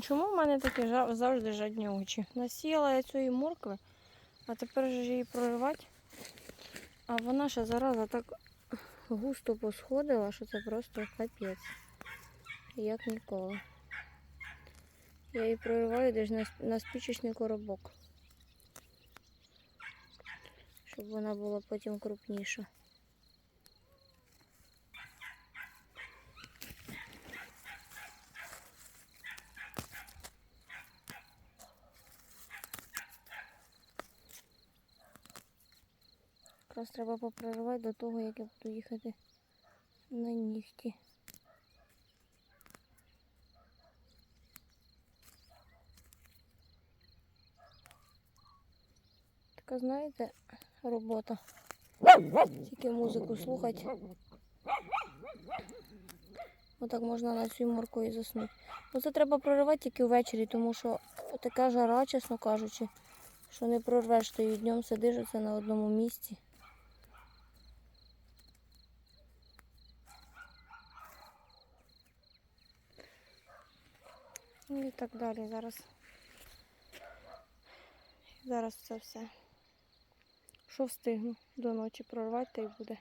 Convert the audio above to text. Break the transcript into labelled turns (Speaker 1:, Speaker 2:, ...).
Speaker 1: Чому в мене такі завжди жадні очі? Насіяла я цієї моркви, а тепер же її проривати. А вона ще зараза так густо посходила, що це просто капець. Як ніколи. Я її прориваю десь на спічечний коробок. Щоб вона була потім крупніша. Якраз треба попроривати до того, як я буду їхати на нігті. Така, знаєте, робота. Тільки музику слухати. Отак можна на цю морку і заснути. Оце треба проривати тільки ввечері, тому що така жара, чесно кажучи, що не прорвеш, то і днем сидиш оце на одному місці. Ну і так далі. Зараз. Зараз це все. Що встигну до ночі прорвати, й буде.